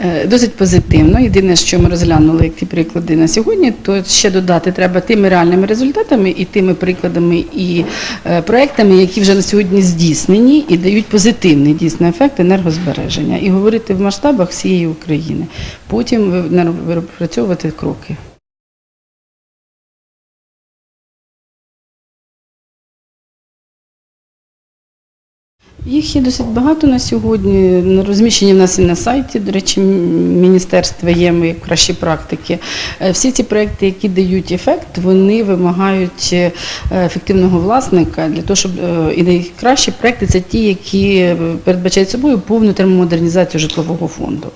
Е, Досить позитивно. Єдине, що ми розглянули як ті приклади на сьогодні, то ще додати треба тими реальними результатами і тими прикладами і е, проектами, які вже на сьогодні здійснені і дають позитивний дійсно ефект енергозбереження, і говорити в масштабах всієї України. Потім випрацьовувати кроки. Їх є досить багато на сьогодні. Розміщені в нас і на сайті. До речі, міністерства є ми кращі практики. Е, Всі ці проекти, які дають ефект, вони вимагають е, ефективного власника для того, щоб е, і найкращі проекти це ті, які передбачають собою повну термомодернізацію житлового фонду.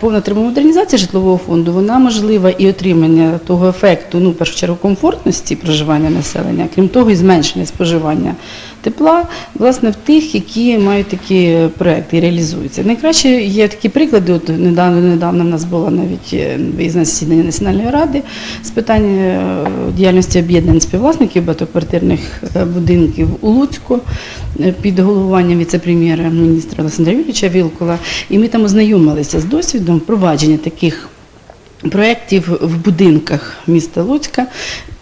Повна термомодернізація житлового фонду вона можлива і отримання того ефекту, ну першу чергу комфортності проживання населення, крім того, і зменшення споживання тепла, власне, в тих, які мають такі проекти і реалізуються. Найкраще є такі приклади. От недавно недавно в нас було навіть е, виїзне засідання Національної ради з питань е, діяльності об'єднань співвласників багатоквартирних е, будинків у Луцьку е, під головуванням віце-прем'єра міністра Олександра Юрійовича Вілкула. І ми там ознайомилися з досвідом впровадження таких проєктів в будинках міста Луцька.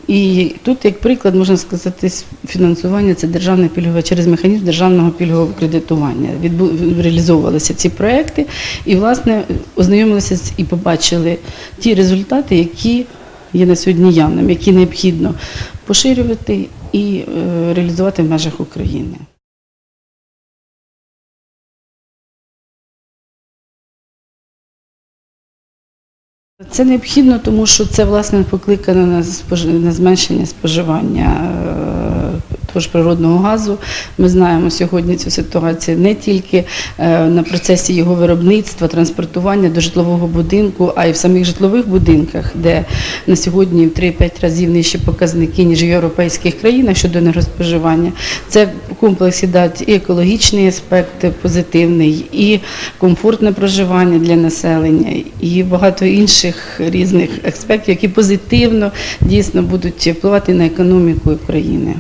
І тут, як приклад, можна сказати, фінансування це державне пільгове через механізм державного пільгового кредитування. Відбу, реалізовувалися ці проекти, і власне ознайомилися і побачили ті результати, які є на сьогодні явними, які необхідно поширювати і е, реалізувати в межах України. Це необхідно, тому що це власне покликано на зменшення споживання е, того ж природного газу. Ми знаємо сьогодні цю ситуацію не тільки е, на процесі його виробництва, транспортування до житлового будинку, а й в самих житлових будинках, де на сьогодні в 3-5 разів нижчі показники, ніж в європейських країнах щодо енергоспоживання. Це комплексі дать і екологічний аспект позитивний, і комфортне проживання для населення, і багато інших різних аспектів, які позитивно дійсно будуть впливати на економіку України.